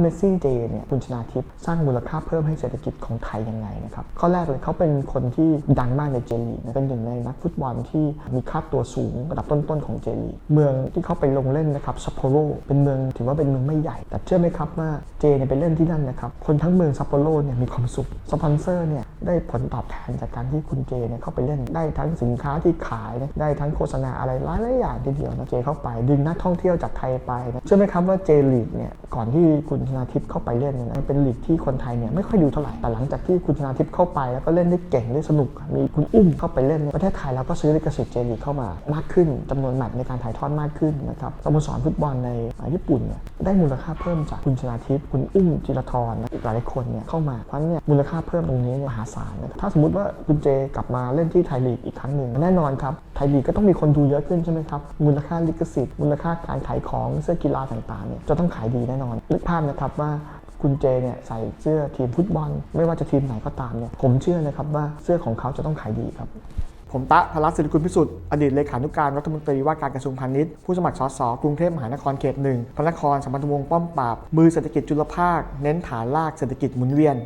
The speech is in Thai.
เมสซี่เจเนี่ยคุณชนาทิพย์สร้างมูลค่าเพิ่มให้เศรษฐกิจของไทยยังไงนะครับข้อแรกเลยเขาเป็นคนที่ดังมากในเจลีเป็นหนึ่งในนักฟุตบอลที่มีค่าตัวสูงระดับต้นๆของเจลีเมืองที่เขาไปลงเล่นนะครับซัปโปโรเป็นเมืองถือว่าเป็นเมืองไม่ใหญ่ แต่เชื่อไหมครับว่าเจเนี่ยไปเล่นที่นั่นนะครับคนทั้งเมืองซัปโปโรเนี่ยมีความสุขสปอนเซอร์เนี่ย ได้ผลตอบแทนจากการที่คุณเจเนี่ยเข้าไปเล่นได้ทั้งสินค้าที่ขายได้ทั้งโฆษณาอะไรหลายๆอย่างทีเดียวนะเจเข้าไปดึงนักท่องเที่ยวจากไทยไปนะเชื่อไหมครับว่าเจลีกเนี่ยก่อนที่คุณชนาทิพย์เข้าไปเล่นเนี่ยเป็นลีกที่คนไทยเนี่ยไม่ค่อยดูเท่าไหร่แต่หลังจากที่คุณชนาทิพย์เข้าไปแล้วก็เล่นได้เก่งได้สนุก มีคุณอุ้มเข้าไปเล่นประเทศไทยเราก็ซื้อลิขสิทธิ์เจลีกเข้ามามากขึ้นจำนวนแมตช์ในการถ่ายทอดมากขึ้นนะครับสโมสรฟุตบอลในญี่ปุ่นเนี่ยได้มูลค่าเพิ่มจากคุณชนาทิพย์คุณอุ้มจิรธรนะอีกหลายคนเนี่ยเข้ามาเพราะเนี่ยมูลค่าเพิ่มตรงนี้เนี่ยมหาศาลนะถ้าสมมติว่าคุณเจกลับมาเล่นที่ไทยลีกอีกครั้งหนึ่งแน่นอนครับไทยลีกก็ต้องมีคนดูเยอะขึ้นใช่ไหมครับมูลค่าลิขสิทธิ์มูลค่าการขายของเสื้อกีฬาต่างๆเนี่ยจะต้องขายดีแน่นอนนึกภาพนะครับว่าคุณเจเนี่ยใส่เสื้อทีมฟุตบอล ไม่ว่าจะทีมไหนก็ตามเนี่ยผมเชื่อนะครับว่าเสื้อของเขาจะต้องขายดีครับผมตะพลัสศิริกุลพิสุทธิ์อดีตเลขานุการรัฐมนตรีว่าการกระทรวงพาณิชย์ผู้สมัครสสกรุงเทพมหานครเขตหนึ่งพระนครสมพันธวงศ์ป้อมปราบมือเศรษฐกิจจุลภาค เน้นฐานลากเศรษฐกิจหมุนเวียน